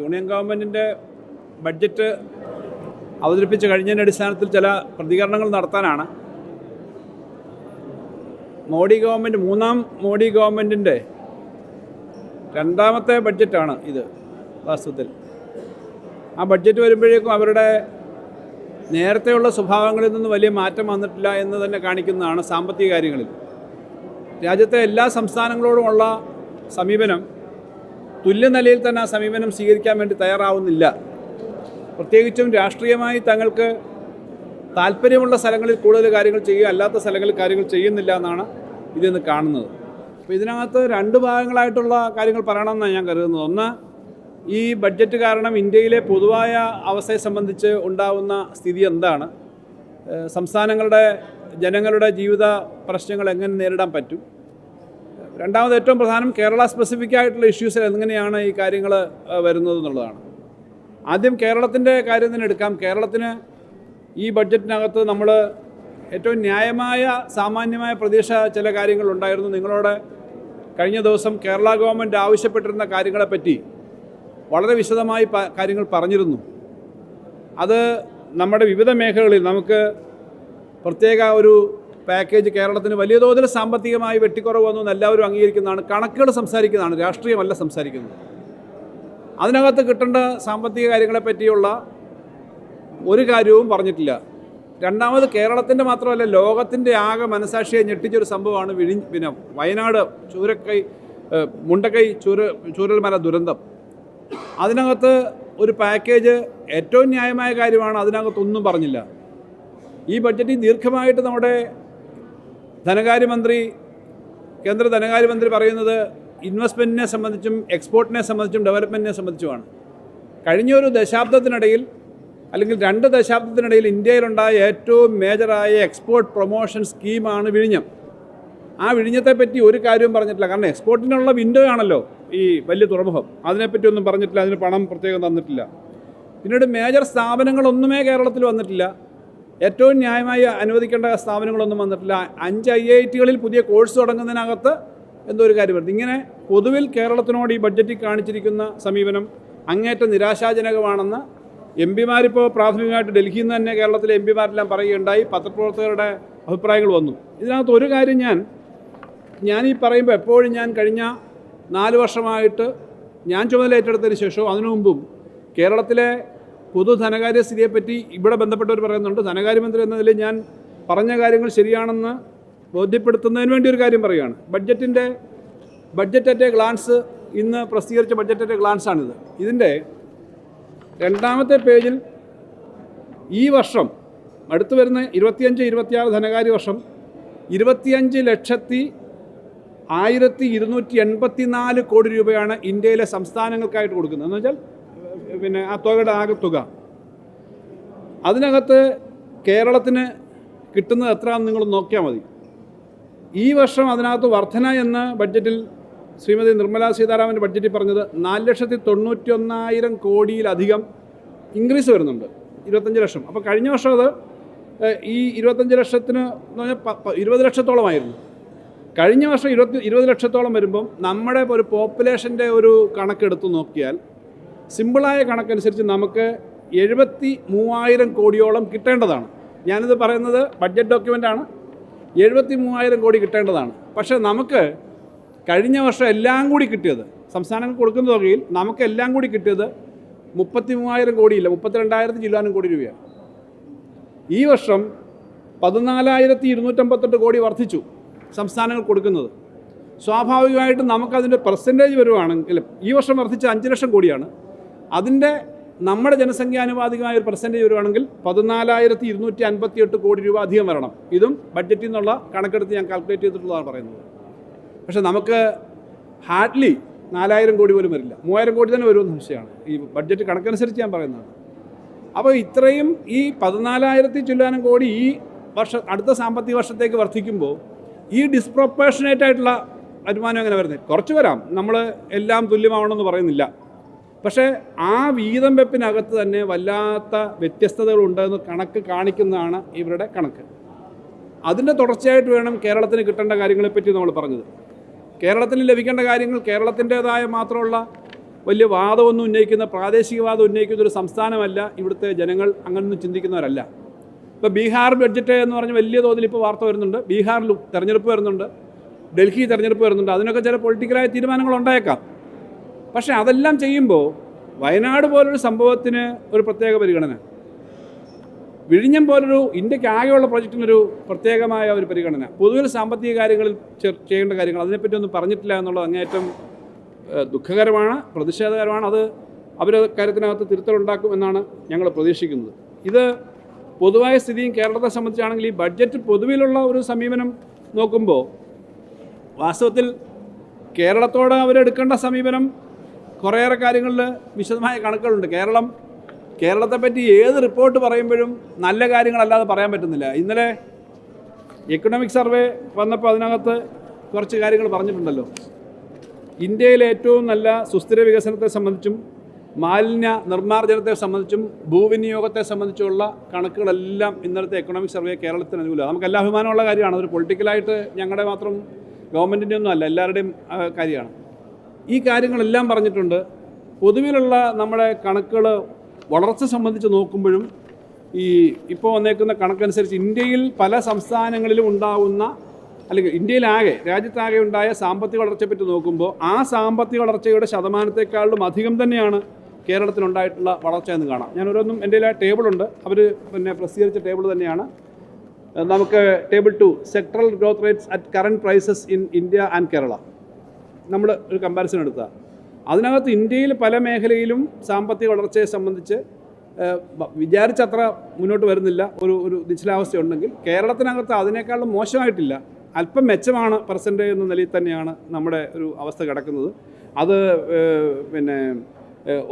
Union ഗവൺമെന്റിന്റെ budget അവതരിപ്പിച്ച് കഴിഞ്ഞതിന്റെ അടിസ്ഥാനത്തിൽ ചില പ്രതികരണങ്ങൾ നടത്താനാണ്. മോഡി ഗവൺമെന്റ് മൂന്നാം മോഡി ഗവൺമെന്റിന്റെ രണ്ടാമത്തെ ബഡ്ജറ്റാണ് ഇത് വാസ്തവത്തിൽ. ആ ബഡ്ജറ്റ് വരുമ്പോഴേക്കും അവരുടെ നേരത്തെയുള്ള സ്വഭാവങ്ങളിൽ നിന്ന് വലിയ മാറ്റം വന്നിട്ടില്ല എന്ന് തന്നെ കാണിക്കുന്നതാണ് സാമ്പത്തിക കാര്യങ്ങളിൽ. രാജ്യത്തെ എല്ലാ സംസ്ഥാനങ്ങളോടുമുള്ള സമീപനം തുല്യ നിലയിൽ തന്നെ ആ സമീപനം സ്വീകരിക്കാൻ വേണ്ടി തയ്യാറാവുന്നില്ല. പ്രത്യേകിച്ചും രാഷ്ട്രീയമായി തങ്ങൾക്ക് താല്പര്യമുള്ള സ്ഥലങ്ങളിൽ കൂടുതൽ കാര്യങ്ങൾ ചെയ്യുക അല്ലാത്ത സ്ഥലങ്ങളിൽ കാര്യങ്ങൾ ചെയ്യുന്നില്ല എന്നാണ് ഇതിന്ന് കാണുന്നത്. അപ്പോൾ ഇതിനകത്ത് രണ്ട് ഭാഗങ്ങളായിട്ടുള്ള കാര്യങ്ങൾ പറയണമെന്നാണ് ഞാൻ കരുതുന്നത്. ഒന്ന് ഈ ബഡ്ജറ്റ് കാരണം ഇന്ത്യയിലെ പൊതുവായ അവസ്ഥയെ സംബന്ധിച്ച് ഉണ്ടാവുന്ന സ്ഥിതി എന്താണ്? സംസ്ഥാനങ്ങളുടെ ജനങ്ങളുടെ ജീവിത പ്രശ്നങ്ങൾ എങ്ങനെ നേരിടാൻ പറ്റും? രണ്ടാമത് ഏറ്റവും പ്രധാനം കേരള സ്പെസിഫിക് ആയിട്ടുള്ള ഇഷ്യൂസിൽ എങ്ങനെയാണ് ഈ കാര്യങ്ങൾ വരുന്നത് എന്നുള്ളതാണ്. ആദ്യം കേരളത്തിന്റെ കാര്യം തന്നെ എടുക്കാം. കേരളത്തിന് ഈ ബഡ്ജറ്റിനകത്ത് നമ്മൾ ഏറ്റവും ന്യായമായ സാമാന്യമായ പ്രതീക്ഷ ചില കാര്യങ്ങളുണ്ടായിരുന്നു നിങ്ങളോട് കഴിഞ്ഞ ദിവസം കേരള ഗവൺമെന്റ് ആവശ്യപ്പെട്ടിരുന്ന കാര്യങ്ങളെപ്പറ്റി വളരെ വിശദമായി കാര്യങ്ങൾ പറഞ്ഞിരുന്നു. അത് നമ്മുടെ വിവിധ മേഖലകളിൽ നമുക്ക് പ്രത്യേക ഒരു പാക്കേജ് കേരളത്തിന് വലിയ തോതിൽ സാമ്പത്തികമായി വെട്ടിക്കുറവ് വന്നു എല്ലാവരും അംഗീകരിക്കുന്നതാണ്. കണക്കുകൾ സംസാരിക്കുന്നതാണ്. രാഷ്ട്രീയമല്ല സംസാരിക്കുന്നത്. അതിനകത്ത് കിട്ടേണ്ട സാമ്പത്തിക കാര്യങ്ങളെ പറ്റിയുള്ള ഒരു കാര്യവും പറഞ്ഞിട്ടില്ല. രണ്ടാമത് കേരളത്തിന്റെ മാത്രമല്ല ലോകത്തിന്റെ ആകെ മനസാക്ഷിയെ ഞെട്ടിച്ചൊരു സംഭവമാണ് വിഴി പിന്നെ വയനാട് ചൂരക്കൈ മുണ്ടക്കൈ ചൂര ചൂരൽമല ദുരന്തം. അതിനകത്ത് ഒരു പാക്കേജ് ഏറ്റവും ന്യായമായ കാര്യമാണ് അതിനകത്തൊന്നും പറഞ്ഞില്ല. ഈ ബഡ്ജറ്റിൽ ദീർഘമായിട്ട് നമ്മുടെ ധനകാര്യമന്ത്രി കേന്ദ്ര ധനകാര്യമന്ത്രി പറയുന്നത് ഇൻവെസ്റ്റ്മെന്റിനെ സംബന്ധിച്ചും എക്സ്പോർട്ടിനെ സംബന്ധിച്ചും ഡെവലപ്മെന്റിനെ സംബന്ധിച്ചുമാണ്. കഴിഞ്ഞ ഒരു ദശാബ്ദത്തിനിടയിൽ അല്ലെങ്കിൽ രണ്ട് ദശാബ്ദത്തിനിടയിൽ ഇന്ത്യയിലുണ്ടായ ഏറ്റവും മേജറായ എക്സ്പോർട്ട് പ്രൊമോഷൻ സ്കീമാണ് വിഴിഞ്ഞം. ആ വിഴിഞ്ഞത്തെപ്പറ്റി ഒരു കാര്യവും പറഞ്ഞിട്ടില്ല. കാരണം എക്സ്പോർട്ടിനുള്ള വിൻഡോ ആണല്ലോ ഈ വലിയ തുറമുഖം. അതിനെപ്പറ്റി ഒന്നും പറഞ്ഞിട്ടില്ല. അതിന് പണം പ്രത്യേകം തന്നിട്ടില്ല. പിന്നീട് മേജർ സ്ഥാപനങ്ങളൊന്നുമേ കേരളത്തിൽ വന്നിട്ടില്ല. ഏറ്റവും ന്യായമായി അനുവദിക്കേണ്ട സ്ഥാപനങ്ങളൊന്നും വന്നിട്ടില്ല. അഞ്ച് ഐ ഐ ടികളിൽ പുതിയ കോഴ്സ് തുടങ്ങുന്നതിനകത്ത് എന്തോ ഒരു കാര്യം വരുന്നത് ഇങ്ങനെ പൊതുവിൽ കേരളത്തിനോട് ഈ ബഡ്ജറ്റിൽ കാണിച്ചിരിക്കുന്ന സമീപനം അങ്ങേറ്റം നിരാശാജനകമാണെന്ന് എം പിമാരിപ്പോൾ പ്രാഥമികമായിട്ട് ഡൽഹിയിൽ നിന്ന് തന്നെ കേരളത്തിലെ എം പിമാരെല്ലാം പറയുകയുണ്ടായി. പത്രപ്രവർത്തകരുടെ അഭിപ്രായങ്ങൾ വന്നു. ഇതിനകത്ത് ഒരു കാര്യം ഞാൻ ഞാൻ ഈ പറയുമ്പോൾ എപ്പോഴും ഞാൻ കഴിഞ്ഞ നാല് വർഷമായിട്ട് ഞാൻ ചുമതല ഏറ്റെടുത്തതിന് ശേഷവും അതിനു മുമ്പും കേരളത്തിലെ പൊതു ധനകാര്യ സ്ഥിതിയെപ്പറ്റി ഇവിടെ ബന്ധപ്പെട്ടവർ പറയുന്നുണ്ട്. ധനകാര്യമന്ത്രി എന്ന നിലയിൽ ഞാൻ പറഞ്ഞ കാര്യങ്ങൾ ശരിയാണെന്ന് ബോധ്യപ്പെടുത്തുന്നതിന് വേണ്ടി ഒരു കാര്യം പറയുകയാണ്. ബഡ്ജറ്റിന്റെ ബഡ്ജറ്റ് അറ്റ് എ ഗ്ലാൻസ് ഇന്ന് പ്രസിദ്ധീകരിച്ച ബഡ്ജറ്റ് അറ്റ് എ ഗ്ലാൻസ് ആണിത്. ഇതിന്റെ രണ്ടാമത്തെ പേജിൽ ഈ വർഷം അടുത്തു വരുന്ന ഇരുപത്തിയഞ്ച് ഇരുപത്തിയാറ് ധനകാര്യ വർഷം ഇരുപത്തിയഞ്ച് ലക്ഷത്തി ആയിരത്തി ഇരുന്നൂറ്റി എൺപത്തി നാല് കോടി രൂപയാണ് ഇന്ത്യയിലെ സംസ്ഥാനങ്ങൾക്കായിട്ട് കൊടുക്കുന്നത്. എന്ന് വെച്ചാൽ പിന്നെ ആ തുകയുടെ ആകെ തുക. അതിനകത്ത് കേരളത്തിന് കിട്ടുന്നത് എത്രയാണെന്ന് നിങ്ങൾ നോക്കിയാൽ മതി. ഈ വർഷം അതിനകത്ത് വർധന എന്ന ബഡ്ജറ്റിൽ ശ്രീമതി നിർമ്മലാ സീതാരാമന്റെ ബഡ്ജറ്റിൽ പറഞ്ഞത് നാല് ലക്ഷത്തി തൊണ്ണൂറ്റി ഒന്നായിരം കോടിയിലധികം ഇൻക്രീസ് വരുന്നുണ്ട്. ഇരുപത്തഞ്ച് ലക്ഷം. അപ്പോൾ കഴിഞ്ഞ വർഷം അത് ഈ ഇരുപത്തഞ്ച് ലക്ഷത്തിന് എന്ന് പറഞ്ഞാൽ ഇരുപത് ലക്ഷത്തോളമായിരുന്നു. കഴിഞ്ഞ വർഷം ഇരുപത്തി ഇരുപത് ലക്ഷത്തോളം വരുമ്പം നമ്മുടെ ഒരു പോപ്പുലേഷന്റെ ഒരു കണക്കെടുത്ത് നോക്കിയാൽ സിമ്പിളായ കണക്കനുസരിച്ച് നമുക്ക് എഴുപത്തി മൂവായിരം കോടിയോളം കിട്ടേണ്ടതാണ്. ഞാനിത് പറയുന്നത് ബഡ്ജറ്റ് ഡോക്യുമെന്റാണ് എഴുപത്തി മൂവായിരം കോടി കിട്ടേണ്ടതാണ്. പക്ഷേ നമുക്ക് കഴിഞ്ഞ വർഷം എല്ലാം കൂടി കിട്ടിയത് സംസ്ഥാനങ്ങൾ കൊടുക്കുന്ന തുകയിൽ നമുക്ക് എല്ലാം കൂടി കിട്ടിയത് മുപ്പത്തി മൂവായിരം കോടിയില്ല മുപ്പത്തിരണ്ടായിരത്തി ചില്ലാനും കോടി രൂപയാണ്. ഈ വർഷം പതിനാലായിരത്തി ഇരുന്നൂറ്റമ്പത്തെട്ട് കോടി വർദ്ധിച്ചു സംസ്ഥാനങ്ങൾ കൊടുക്കുന്നത്. സ്വാഭാവികമായിട്ടും നമുക്കതിന്റെ പെർസെന്റേജ് വരുവാണെങ്കിൽ ഈ വർഷം വർദ്ധിച്ച അഞ്ച് ലക്ഷം കോടിയാണ്. അതിന്റെ നമ്മുടെ ജനസംഖ്യാനുപാതികമായ ഒരു പെർസെന്റേജ് വരുവാണെങ്കിൽ പതിനാലായിരത്തി ഇരുന്നൂറ്റി അൻപത്തി എട്ട് കോടി രൂപ അധികം വരണം. ഇതും ബഡ്ജറ്റിൽ നിന്നുള്ള കണക്കെടുത്ത് ഞാൻ കാൽക്കുലേറ്റ് ചെയ്തിട്ടുള്ളതാണ് പറയുന്നത്. പക്ഷേ നമുക്ക് ഹാർഡ്ലി നാലായിരം കോടി പോലും വരില്ല. മൂവായിരം കോടി തന്നെ വരുമെന്ന് സംശയമാണ് ഈ ബഡ്ജറ്റ് കണക്കനുസരിച്ച് ഞാൻ പറയുന്നതാണ് അപ്പോൾ ഇത്രയും ഈ പതിനാലായിരത്തി ചൊല്ലാനും കോടി ഈ വർഷ അടുത്ത സാമ്പത്തിക വർഷത്തേക്ക് വർദ്ധിക്കുമ്പോൾ ഈ ഡിസ്പ്രൊപ്പേഷനേറ്റ് ആയിട്ടുള്ള വരുമാനം എങ്ങനെ വരുന്നത്? കുറച്ച് വരാം. നമ്മൾ എല്ലാം തുല്യമാവണമെന്ന് പറയുന്നില്ല. പക്ഷേ ആ വീതം വെപ്പിനകത്ത് തന്നെ വല്ലാത്ത വ്യത്യസ്തതകളുണ്ടെന്ന് കണക്ക് കാണിക്കുന്നതാണ് ഇവരുടെ കണക്ക്. അതിന്റെ തുടർച്ചയായിട്ട് വേണം കേരളത്തിന് കിട്ടേണ്ട കാര്യങ്ങളെപ്പറ്റി നമ്മൾ പറഞ്ഞത്. കേരളത്തിന് ലഭിക്കേണ്ട കാര്യങ്ങൾ കേരളത്തിന്റേതായ മാത്രമുള്ള വലിയ വാദമൊന്നും ഉന്നയിക്കുന്ന പ്രാദേശികവാദം ഉന്നയിക്കുന്ന ഒരു സംസ്ഥാനമല്ല ഇവിടുത്തെ ജനങ്ങൾ അങ്ങനൊന്നും ചിന്തിക്കുന്നവരല്ല. ഇപ്പോൾ ബീഹാർ ബഡ്ജറ്റ് എന്ന് പറഞ്ഞ് വലിയ തോതിൽ ഇപ്പോൾ വാർത്ത വരുന്നുണ്ട്. ബീഹാറിൽ തെരഞ്ഞെടുപ്പ് വരുന്നുണ്ട്. ഡൽഹി തെരഞ്ഞെടുപ്പ് വരുന്നുണ്ട്. അതിനൊക്കെ ചില പൊളിറ്റിക്കലായ തീരുമാനങ്ങൾ ഉണ്ടായേക്കാം. പക്ഷേ അതെല്ലാം ചെയ്യുമ്പോൾ വയനാട് പോലൊരു സംഭവത്തിന് ഒരു പ്രത്യേക പരിഗണന. വിഴിഞ്ഞം പോലൊരു ഇന്ത്യയ്ക്ക് ആകെയുള്ള പ്രൊജക്റ്റിനൊരു പ്രത്യേകമായ ഒരു പരിഗണന. പൊതുവിൽ സാമ്പത്തിക കാര്യങ്ങളിൽ ചെയ്യേണ്ട കാര്യങ്ങൾ അതിനെപ്പറ്റി ഒന്നും പറഞ്ഞിട്ടില്ല എന്നുള്ളത് അങ്ങേയറ്റം ദുഃഖകരമാണ് പ്രതിഷേധകരമാണ്. അത് അവർ കാര്യത്തിനകത്ത് തിരുത്തലുണ്ടാക്കും എന്നാണ് ഞങ്ങൾ പ്രതീക്ഷിക്കുന്നത്. ഇത് പൊതുവായ സ്ഥിതിയും കേരളത്തെ സംബന്ധിച്ചാണെങ്കിൽ ഈ ബഡ്ജറ്റ് പൊതുവിലുള്ള ഒരു സമീപനം നോക്കുമ്പോൾ വാസ്തവത്തിൽ കേരളത്തോട് അവരെടുക്കേണ്ട സമീപനം കുറേയേറെ കാര്യങ്ങളിൽ വിശദമായ കണക്കുകളുണ്ട്. കേരളം കേരളത്തെ പറ്റി ഏത് റിപ്പോർട്ട് പറയുമ്പോഴും നല്ല കാര്യങ്ങളല്ലാതെ പറയാൻ പറ്റുന്നില്ല. ഇന്നലെ എക്കണോമിക് സർവേ വന്നപ്പോൾ അതിനകത്ത് കുറച്ച് കാര്യങ്ങൾ പറഞ്ഞിട്ടുണ്ടല്ലോ. ഇന്ത്യയിലെ ഏറ്റവും നല്ല സുസ്ഥിര വികസനത്തെ സംബന്ധിച്ചും മാലിന്യ നിർമ്മാർജനത്തെ സംബന്ധിച്ചും ഭൂവിനിയോഗത്തെ സംബന്ധിച്ചുള്ള കണക്കുകളെല്ലാം ഇന്നലത്തെ എക്കണോമിക് സർവേ കേരളത്തിന് അനുകൂലമാണ്. നമുക്ക് എല്ലാ അഭിമാനമുള്ള കാര്യമാണ്. അതൊരു പൊളിറ്റിക്കലായിട്ട് ഞങ്ങളുടെ മാത്രം ഗവൺമെന്റിന്റെ ഒന്നും അല്ല എല്ലാവരുടെയും കാര്യമാണ്. ഈ കാര്യങ്ങളെല്ലാം പറഞ്ഞിട്ടുണ്ട്. പൊതുവിലുള്ള നമ്മുടെ കണക്കുകൾ വളർച്ച സംബന്ധിച്ച് നോക്കുമ്പോഴും ഈ ഇപ്പോൾ വന്നേക്കുന്ന കണക്കനുസരിച്ച് ഇന്ത്യയിൽ പല സംസ്ഥാനങ്ങളിലും ഉണ്ടാവുന്ന അല്ലെങ്കിൽ ഇന്ത്യയിലാകെ രാജ്യത്താകെ ഉണ്ടായ സാമ്പത്തിക വളർച്ചയെപ്പറ്റി നോക്കുമ്പോൾ ആ സാമ്പത്തിക വളർച്ചയുടെ ശതമാനത്തെക്കാളും അധികം തന്നെയാണ് കേരളത്തിലുണ്ടായിട്ടുള്ള വളർച്ച എന്ന് കാണാം. ഞാൻ ഓരോന്നും എന്റെ ആ ടേബിളുണ്ട് അവർ പിന്നെ പ്രസിദ്ധീകരിച്ച ടേബിൾ തന്നെയാണ്. നമുക്ക് table two sectoral growth rates at current prices in India and Kerala. നമ്മൾ ഒരു കമ്പാരിസൺ എടുക്കുക. അതിനകത്ത് ഇന്ത്യയിൽ പല മേഖലയിലും സാമ്പത്തിക വളർച്ചയെ സംബന്ധിച്ച് വിചാരിച്ചത്ര മുന്നോട്ട് വരുന്നില്ല. ഒരു ഒരു നിശ്ചലാവസ്ഥ ഉണ്ടെങ്കിൽ കേരളത്തിനകത്ത് അതിനേക്കാളും മോശമായിട്ടില്ല. അല്പം മെച്ചമാണ് പെർസെന്റേജ് എന്ന നിലയിൽ തന്നെയാണ് നമ്മുടെ ഒരു അവസ്ഥ കിടക്കുന്നത്. അത് പിന്നെ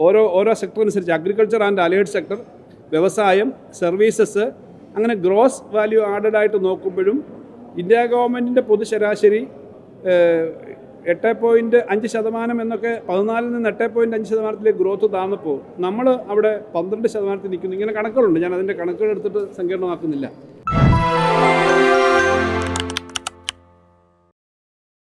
ഓരോ ഓരോ സെക്ടർ അനുസരിച്ച് അഗ്രികൾച്ചർ ആൻഡ് അലേഡ് സെക്ടർ വ്യവസായം സർവീസസ് അങ്ങനെ ഗ്രോസ് വാല്യൂ ആഡഡ് ആയിട്ട് നോക്കുമ്പോഴും ഇന്ത്യ ഗവൺമെന്റിന്റെ പൊതു ശരാശരി എട്ട് പോയിന്റ് അഞ്ച് ശതമാനം എന്നൊക്കെ പതിനാലിൽ നിന്ന് എട്ട് പോയിന്റ് അഞ്ച് ശതമാനത്തിലേക്ക് ഗ്രോത്ത് താന്നപ്പോൾ നമ്മൾ അവിടെ പന്ത്രണ്ട് ശതമാനത്തിൽ നിൽക്കുന്നു. ഇങ്ങനെ കണക്കുകളുണ്ട്. ഞാൻ അതിന്റെ കണക്കുകൾ എടുത്തിട്ട് സങ്കീർണമാക്കുന്നില്ല